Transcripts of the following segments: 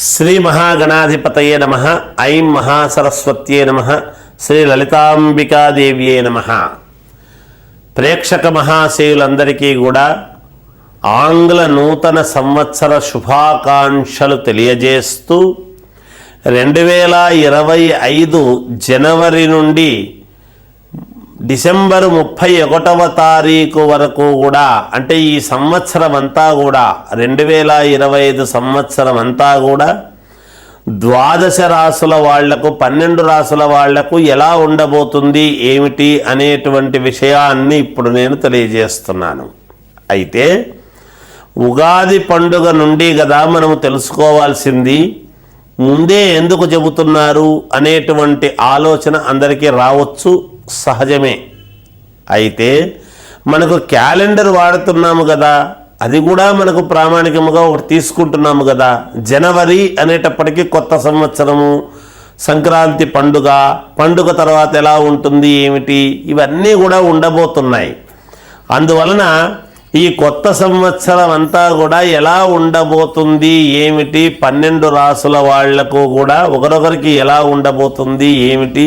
శ్రీ మహాగణాధిపతయే నమ ఐం మహాసరస్వత్యే నమ శ్రీ లలితాంబికాదేవ్యే నమ. ప్రేక్షక మహాశయులందరికీ కూడా ఆంగ్ల నూతన సంవత్సర శుభాకాంక్షలు తెలియజేస్తూ రెండు వేల ఇరవై ఐదు జనవరి నుండి డిసెంబర్ ముప్పై ఒకటవ తారీఖు వరకు కూడా అంటే ఈ సంవత్సరం అంతా కూడా రెండు వేల ఇరవై ఐదు సంవత్సరం అంతా కూడా ద్వాదశ రాసుల వాళ్ళకు పన్నెండు రాసుల వాళ్ళకు ఎలా ఉండబోతుంది ఏమిటి అనేటువంటి విషయాన్ని ఇప్పుడు నేను తెలియజేస్తున్నాను. అయితే ఉగాది పండుగ నుండి కదా మనము తెలుసుకోవాల్సింది ముందే ఎందుకు చెబుతున్నారు అనేటువంటి ఆలోచన అందరికీ రావచ్చు. సహజమే. అయితే మనకు క్యాలెండర్ వాడుతున్నాము కదా అది కూడా మనకు ప్రామాణికముగా ఒకటి తీసుకుంటున్నాము కదా జనవరి అనేటప్పటికీ కొత్త సంవత్సరము సంక్రాంతి పండుగ పండుగ తర్వాత ఎలా ఉంటుంది ఏమిటి ఇవన్నీ కూడా ఉండబోతున్నాయి. అందువలన ఈ కొత్త సంవత్సరం అంతా కూడా ఎలా ఉండబోతుంది ఏమిటి పన్నెండు రాసుల వాళ్ళకు కూడా ఒకరొకరికి ఎలా ఉండబోతుంది ఏమిటి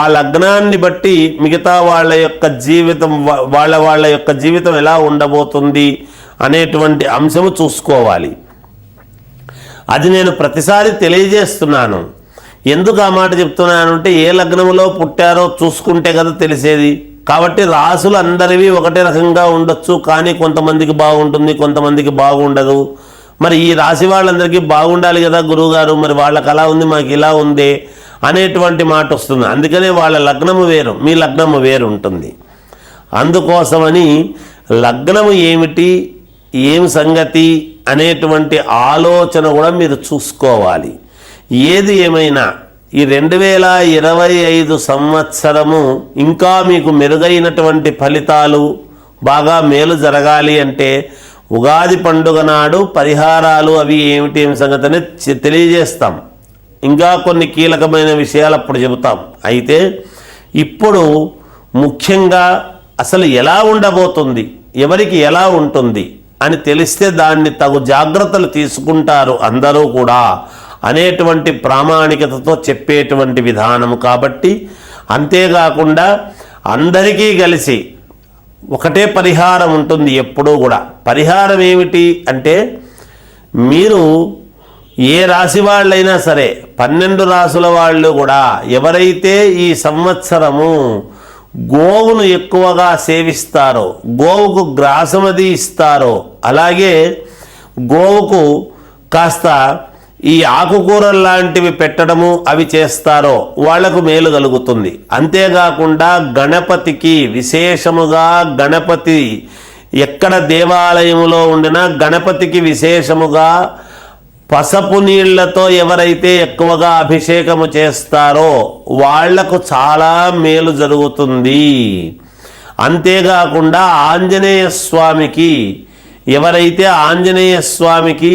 ఆ లగ్నాన్ని బట్టి మిగతా వాళ్ళ యొక్క జీవితం వాళ్ళ వాళ్ళ యొక్క జీవితం ఎలా ఉండబోతుంది అనేటువంటి అంశము చూసుకోవాలి. అది నేను ప్రతిసారి తెలియజేస్తున్నాను. ఎందుకు ఆ మాట చెప్తున్నాను అంటే ఏ లగ్నంలో పుట్టారో చూసుకుంటే కదా తెలిసేది. కాబట్టి రాసులు అందరివి ఒకటే రకంగా ఉండొచ్చు కానీ కొంతమందికి బాగుంటుంది కొంతమందికి బాగుండదు. మరి ఈ రాశి వాళ్ళందరికీ బాగుండాలి కదా గురువుగారు మరి వాళ్ళకి అలా ఉంది మాకు ఇలా ఉంది అనేటువంటి మాట వస్తుంది. అందుకనే వాళ్ళ లగ్నము వేరు మీ లగ్నము వేరు ఉంటుంది. అందుకోసమని లగ్నము ఏమిటి ఏం సంగతి అనేటువంటి ఆలోచన కూడా మీరు చూసుకోవాలి. ఏది ఏమైనా ఈ రెండు వేల ఇరవై ఐదు సంవత్సరము ఇంకా మీకు మెరుగైనటువంటి ఫలితాలు బాగా మేలు జరగాలి అంటే ఉగాది పండుగ నాడు పరిహారాలు అవి ఏమిటి ఏమి సంగతి తెలియజేస్తాం. ఇంకా కొన్ని కీలకమైన విషయాలు అప్పుడు చెబుతాం. అయితే ఇప్పుడు ముఖ్యంగా అసలు ఎలా ఉండబోతుంది ఎవరికి ఎలా ఉంటుంది అని తెలిస్తే దాన్ని తగు జాగ్రత్తలు తీసుకుంటారు అందరూ కూడా అనేటువంటి ప్రామాణికతతో చెప్పేటువంటి విధానము కాబట్టి అంతేకాకుండా అందరికీ కలిసి ఒకటే పరిహారం ఉంటుంది ఎప్పుడూ కూడా. పరిహారం ఏమిటి అంటే మీరు ఏ రాశి వాళ్ళైనా సరే పన్నెండు రాసుల వాళ్ళు కూడా ఎవరైతే ఈ సంవత్సరము గోవును ఎక్కువగా సేవిస్తారో గోవుకు గ్రాసమది ఇస్తారో అలాగే గోవుకు కాస్త ఈ ఆకుకూరలు లాంటివి పెట్టడము అవి చేస్తారో వాళ్ళకు మేలు కలుగుతుంది. అంతేకాకుండా గణపతికి విశేషముగా గణపతి ఎక్కడ దేవాలయంలో ఉండినా గణపతికి విశేషముగా పసపు నీళ్ళతో ఎవరైతే ఎక్కువగా అభిషేకము చేస్తారో వాళ్ళకు చాలా మేలు జరుగుతుంది. అంతేకాకుండా ఆంజనేయ స్వామికి ఎవరైతే ఆంజనేయ స్వామికి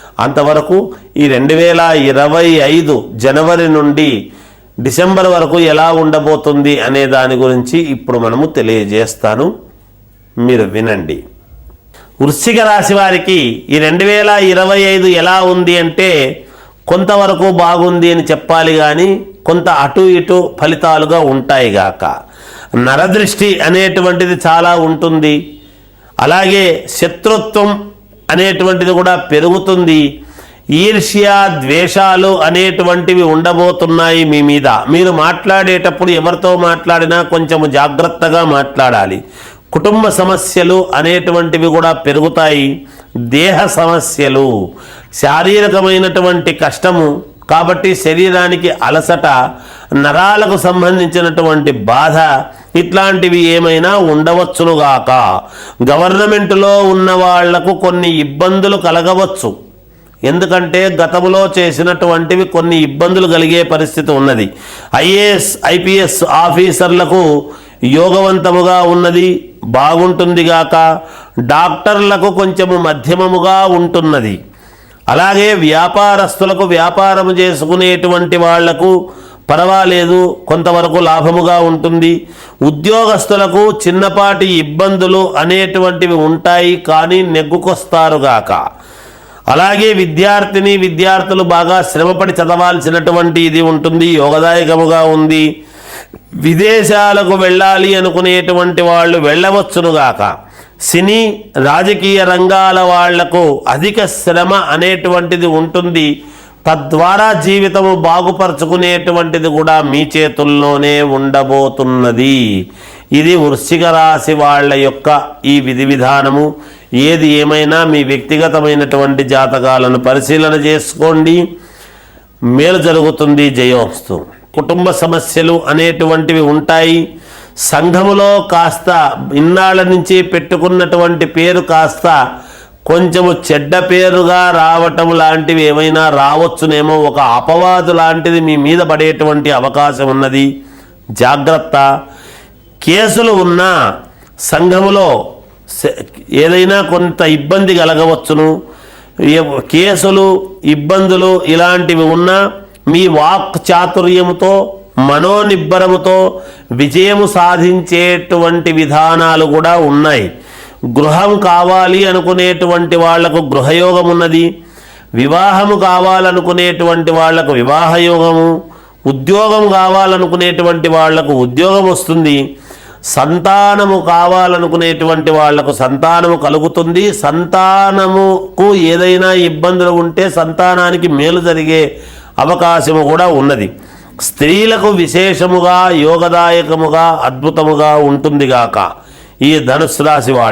అంతవరకు ఈ రెండు వేల ఇరవై ఐదు జనవరి నుండి డిసెంబర్ వరకు ఎలా ఉండబోతుంది అనే దాని గురించి ఇప్పుడు మనము తెలియజేస్తాను. మీరు వినండి. వృశ్చిక రాశి వారికి ఈ రెండు వేల ఇరవై ఐదు ఎలా ఉంది అంటే కొంతవరకు బాగుంది అని చెప్పాలి కానీ కొంత అటు ఇటు ఫలితాలుగా ఉంటాయి గాక. నరదృష్టి అనేటువంటిది చాలా ఉంటుంది. అలాగే శత్రుత్వం అనేటువంటిది కూడా పెరుగుతుంది. ఈర్ష్య ద్వేషాలు అనేటువంటివి ఉండబోతున్నాయి మీ మీద. మీరు మాట్లాడేటప్పుడు ఎవరితో మాట్లాడినా కొంచెం జాగ్రత్తగా మాట్లాడాలి. కుటుంబ సమస్యలు అనేటువంటివి కూడా పెరుగుతాయి. దేహ సమస్యలు శారీరకమైనటువంటి కష్టము కాబట్టి శరీరానికి అలసట నరాలకు సంబంధించినటువంటి బాధ ఇట్లాంటివి ఏమైనా ఉండవచ్చునుగాక. గవర్నమెంట్లో ఉన్న వాళ్ళకు కొన్ని ఇబ్బందులు కలగవచ్చు. ఎందుకంటే గతంలో చేసినటువంటివి కొన్ని ఇబ్బందులు కలిగే పరిస్థితి ఉన్నది. ఐఏఎస్ ఐపీఎస్ ఆఫీసర్లకు యోగవంతముగా ఉన్నది బాగుంటుంది గాక డాక్టర్లకు కొంచెము మధ్యమముగా ఉంటున్నది. అలాగే వ్యాపారస్తులకు వ్యాపారం చేసుకునేటువంటి వాళ్ళకు పర్వాలేదు కొంతవరకు లాభముగా ఉంటుంది. ఉద్యోగస్తులకు చిన్నపాటి ఇబ్బందులు అనేటువంటివి ఉంటాయి కానీ నెగ్గుకొస్తారుగాక అలాగే విద్యార్థిని విద్యార్థులు బాగా శ్రమపడి చదవాల్సినటువంటి ఇది ఉంటుంది యోగదాయకముగా ఉంది. విదేశాలకు వెళ్ళాలి అనుకునేటువంటి వాళ్ళు వెళ్ళవచ్చునుగాక సినీ రాజకీయ రంగాల వాళ్ళకు అధిక శ్రమ అనేటువంటిది ఉంటుంది. తద్వారా జీవితము బాగుపరుచుకునేటువంటిది కూడా మీ చేతుల్లోనే ఉండబోతున్నది. ఇది వృశ్చిక రాశి వాళ్ళ యొక్క ఈ విధి విధానము. ఏది ఏమైనా మీ వ్యక్తిగతమైనటువంటి జాతకాలను పరిశీలన చేసుకోండి. మేలు జరుగుతుంది జయోస్తు. కుటుంబ సమస్యలు అనేటువంటివి ఉంటాయి. సంఘములో కాస్త ఇన్నాళ్ళ నుంచి పెట్టుకున్నటువంటి పేరు కాస్త కొంచెము చెడ్డ పేరుగా రావటం లాంటివి ఏమైనా రావచ్చునేమో ఒక అపవాదు లాంటిది మీ మీద పడేటువంటి అవకాశం ఉన్నది. జాగ్రత్త. కేసులు ఉన్నా సంఘములో ఏదైనా కొంత ఇబ్బంది కలగవచ్చును. కేసులు ఇబ్బందులు ఇలాంటివి ఉన్నా మీ వాక్ చాతుర్యముతో మనోనిబ్బరముతో విజయము సాధించేటువంటి విధానాలు కూడా ఉన్నాయి. గృహం కావాలి అనుకునేటువంటి వాళ్ళకు గృహయోగం ఉన్నది. వివాహము కావాలనుకునేటువంటి వాళ్ళకు వివాహయోగము. ఉద్యోగం కావాలనుకునేటువంటి వాళ్ళకు ఉద్యోగం వస్తుంది. సంతానము కావాలనుకునేటువంటి వాళ్ళకు సంతానము కలుగుతుంది. సంతానముకు ఏదైనా ఇబ్బందులు ఉంటే సంతానానికి మేలు జరిగే అవకాశము కూడా ఉన్నది. స్త్రీలకు విశేషముగా యోగదాయకముగా అద్భుతముగా ఉంటుందిగాక. ఈ ధనుసు రాశి వాళ్ళు